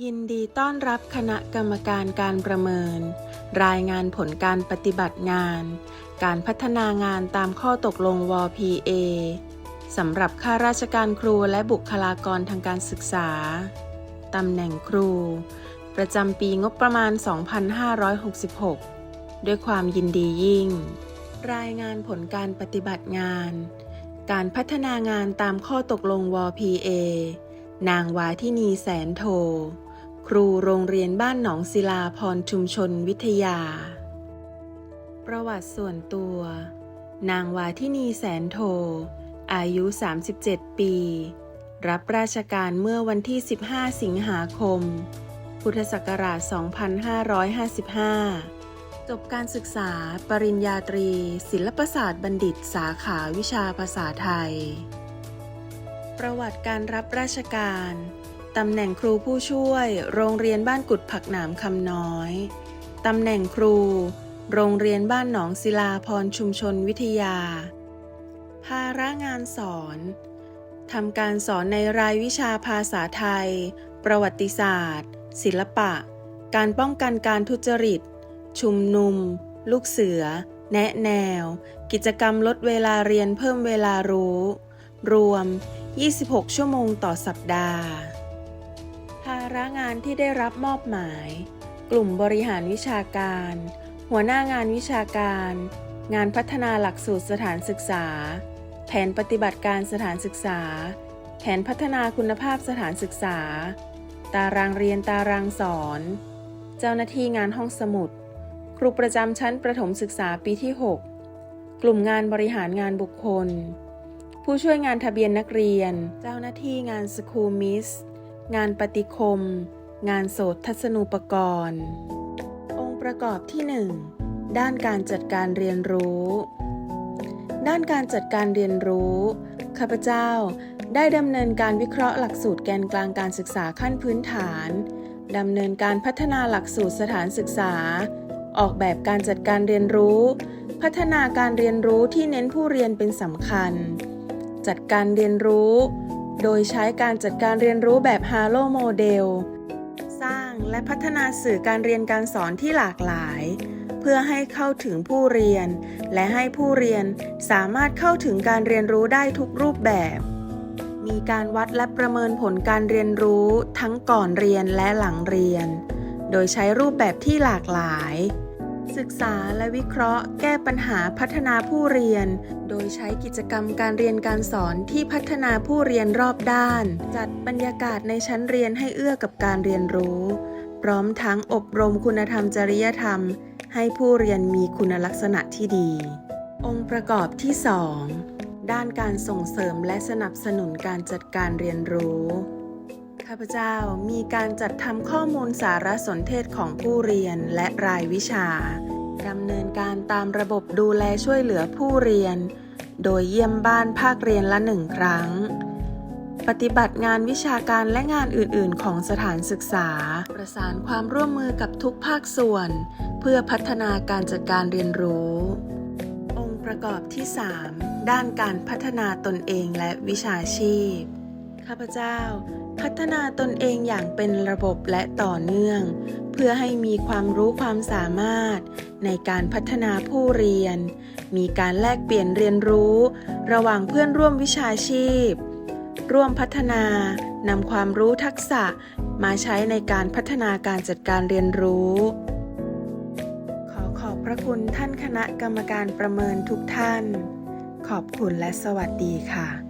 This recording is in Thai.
ยินดีต้อนรับคณะกรรมการการประเมิน รายงานผลการปฏิบัติงาน การพัฒนางานตามข้อตกลงว PA สำหรับข้าราชการครูและบุคลากรทางการศึกษา ตำแหน่งครู ประจำปีงบประมาณ 2566 ด้วยความยินดียิ่ง รายงานผลการปฏิบัติงาน การพัฒนางานตามข้อตกลงว PA นางวาทินีแสนโท ครูโรงเรียนบ้านหนองศิลาพรชุมชนวิทยา ประวัติส่วนตัว นางวาทินีแสนโท อายุ 37 ปี รับราชการเมื่อวันที่ 15 สิงหาคม พุทธศักราช 2555 จบการศึกษาปริญญาตรี ศิลปศาสตร์บัณฑิตสาขาวิชาภาษาไทย ประวัติการรับราชการ ตำแหน่งครูผู้ช่วย โรงเรียนบ้านกุดผักหนามคำน้อย ตำแหน่งครู โรงเรียนบ้านหนองศิลาพรชุมชนวิทยา ภาระงานสอนทำการสอนในรายวิชาภาษาไทย ประวัติศาสตร์ ศิลปะ การป้องกันการทุจริต ชุมนุม ลูกเสือ แนะแนว กิจกรรมลดเวลาเรียนเพิ่มเวลารู้ รวม 26 ชั่วโมงต่อสัปดาห์ ภาระงานที่ได้รับมอบหมาย กลุ่มบริหารวิชาการ หัวหน้างานวิชาการ งานพัฒนาหลักสูตรสถานศึกษา แผนปฏิบัติการสถานศึกษา แผนพัฒนาคุณภาพสถานศึกษา ตารางเรียนตารางสอน เจ้าหน้าที่งานห้องสมุด ครูประจำชั้นประถมศึกษาปีที่ 6 กลุ่มงานบริหารงานบุคคล ผู้ช่วยงานทะเบียนนักเรียน เจ้าหน้าที่งานสคูลมิส งานปฏิคม งานโสตทัศนูปกรณ์ องค์ประกอบที่ 1 ด้านการจัดการเรียนรู้ ด้านการจัดการเรียนรู้ ข้าพเจ้าได้ดำเนินการวิเคราะห์หลักสูตรแกนกลางการศึกษาขั้นพื้นฐานดำเนินการพัฒนาหลักสูตรสถานศึกษา ออกแบบการจัดการเรียนรู้ พัฒนาการเรียนรู้ที่เน้นผู้เรียนเป็นสำคัญ จัดการเรียนรู้ โดยใช้การจัดการเรียนรู้แบบ Halo Model สร้างและพัฒนาสื่อการเรียนการสอนที่หลากหลาย เพื่อให้เข้าถึงผู้เรียน และให้ผู้เรียนสามารถเข้าถึงการเรียนรู้ได้ทุกรูปแบบ มีการวัดและประเมินผลการเรียนรู้ทั้งก่อนเรียนและหลังเรียน โดยใช้รูปแบบที่หลากหลาย ศึกษาและวิเคราะห์ แก้ปัญหาพัฒนาผู้เรียน โดยใช้กิจกรรมการเรียนการสอนที่พัฒนาผู้เรียนรอบด้าน จัดบรรยากาศในชั้นเรียนให้เอื้อกับการเรียนรู้ พร้อมทั้งอบรมคุณธรรมจริยธรรม ให้ผู้เรียนมีคุณลักษณะที่ดี องค์ประกอบที่ 2 ด้านการส่งเสริมและสนับสนุนการจัดการเรียนรู้ ข้าพเจ้ามีการจัดทำข้อมูลสารสนเทศของผู้เรียนและรายวิชาดำเนินการตามระบบดูแลช่วยเหลือผู้เรียน โดยเยี่ยมบ้านภาคเรียนละหนึ่งครั้ง ปฏิบัติงานวิชาการและงานอื่น ๆ ของสถานศึกษา ประสานความร่วมมือกับทุกภาคส่วน เพื่อพัฒนาการจัดการเรียนรู้ องค์ประกอบที่ 3 ด้านการพัฒนาตนเองและวิชาชีพ ข้าพเจ้า พัฒนาตนเองอย่างเป็นระบบและต่อเนื่อง เพื่อให้มีความรู้ความสามารถ ในการพัฒนาผู้เรียน มีการแลกเปลี่ยนเรียนรู้ ระหว่างเพื่อนร่วมวิชาชีพ ร่วมพัฒนานำความรู้ทักษะมาใช้ในการพัฒนาการจัดการเรียนรู้ ขอขอบพระคุณท่านคณะกรรมการประเมินทุกท่าน ขอบคุณและสวัสดีค่ะ